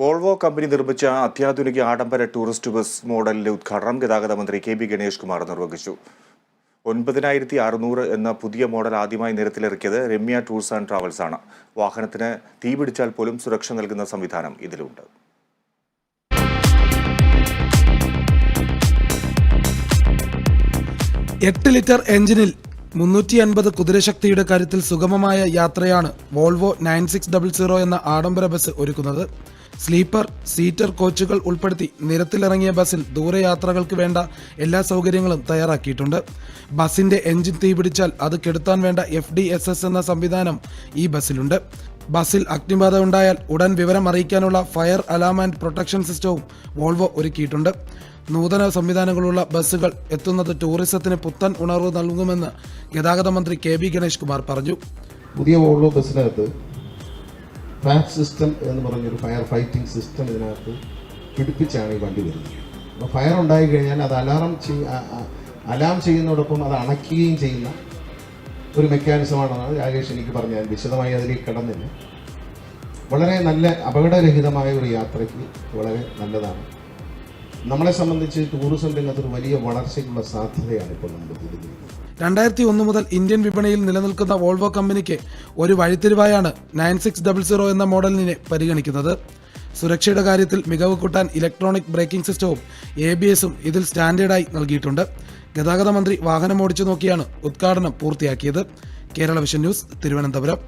Volvo company നിർമ്മിച്ച അത്യാധുനിക ആഡംബര ടൂറിസ്റ്റ് ബസ് മോഡലിന്റെ ഉദ്ഘാടനം ഗതാഗത മന്ത്രി കെ ബി ഗണേഷ് കുമാർ നിർവഹിച്ചു. ഒൻപതിനായിരത്തി അറുന്നൂറ് എന്ന പുതിയ മോഡൽ ആദ്യമായി നിരത്തിലിറക്കിയത് രമ്യ ടൂർസ് ആൻഡ് ട്രാവൽസ് ആണ്. വാഹനത്തിന് തീപിടിച്ചാൽ പോലും സുരക്ഷ നൽകുന്ന സംവിധാനം ഇതിലുണ്ട്. എട്ട് ലിറ്റർ എഞ്ചിനിൽ മുന്നൂറ്റി അൻപത് കുതിരശക്തിയുടെ കാര്യത്തിൽ സുഗമമായ യാത്രയാണ് Volvo nine six double zero എന്ന ആഡംബര ബസ് ഒരുക്കുന്നത്. സ്ലീപ്പർ സീറ്റർ കോച്ചുകൾ ഉൾപ്പെടുത്തി നിരത്തിലിറങ്ങിയ ബസ്സിൽ ദൂരയാത്രകൾക്ക് വേണ്ട എല്ലാ സൗകര്യങ്ങളും തയ്യാറാക്കിയിട്ടുണ്ട്. ബസിന്റെ എഞ്ചിൻ തീപിടിച്ചാൽ അത് കെടുത്താൻ വേണ്ട എഫ് എന്ന സംവിധാനം ഈ ബസ്സിലുണ്ട്. ബസ്സിൽ അഗ്നിബാധ ഉണ്ടായാൽ ഉടൻ വിവരം അറിയിക്കാനുള്ള ഫയർ അലാം ആൻഡ് പ്രൊട്ടക്ഷൻ സിസ്റ്റവും വോൾവോ ഒരുക്കിയിട്ടുണ്ട്. നൂതന സംവിധാനങ്ങളുള്ള ബസ്സുകൾ എത്തുന്നത് ടൂറിസത്തിന് പുത്തൻ ഉണർവ് നൽകുമെന്ന് ഗതാഗത മന്ത്രി കെ ബി ഗണേഷ് കുമാർ പറഞ്ഞു. പുതിയ വോൾവോ ബസ്സിനകത്ത് ഫാറ്റ് സിസ്റ്റം എന്ന് പറഞ്ഞൊരു ഫയർ ഫൈറ്റിംഗ് സിസ്റ്റം ഇതിനകത്ത് പിടിപ്പിച്ചാണ് ഈ വണ്ടി വരുന്നത്. അപ്പോൾ ഫയർ ഉണ്ടായി കഴിഞ്ഞാൽ അത് അലാറം ചെയ് അലാം ചെയ്യുന്നതോടൊപ്പം അത് അണയ്ക്കുകയും ചെയ്യുന്ന ഒരു മെക്കാനിസമാണെന്നാണ് രാകേഷ് എനിക്ക് പറഞ്ഞത്. ഞാൻ വിശദമായി അതിലേക്ക് കടന്നില്ല. വളരെ നല്ല അപകടരഹിതമായ ഒരു യാത്രയ്ക്ക് വളരെ നല്ലതാണ്. നമ്മളെ സംബന്ധിച്ച് ടൂറിസം രംഗത്തൊരു വലിയ വളർച്ചയ്ക്കുള്ള സാധ്യതയാണ് ഇപ്പോൾ നമ്മൾ രണ്ടായിരത്തി ഒന്ന് മുതൽ ഇന്ത്യൻ വിപണിയിൽ നിലനിൽക്കുന്ന വോൾവോ കമ്പനിക്ക് ഒരു വഴിത്തിരിവായാണ് നയൻ സിക്സ് ഡബിൾ സീറോ എന്ന മോഡലിനെ പരിഗണിക്കുന്നത്. സുരക്ഷയുടെ കാര്യത്തിൽ മികവ് കൂട്ടാൻ ഇലക്ട്രോണിക് ബ്രേക്കിംഗ് സിസ്റ്റവും എ ബി എസും ഇതിൽ സ്റ്റാൻഡേർഡായി നൽകിയിട്ടുണ്ട്. ഗതാഗത മന്ത്രി വാഹനം ഓടിച്ചു നോക്കിയാണ് ഉദ്ഘാടനം പൂർത്തിയാക്കിയത്. Kerala vision news Thiruvananthapuram.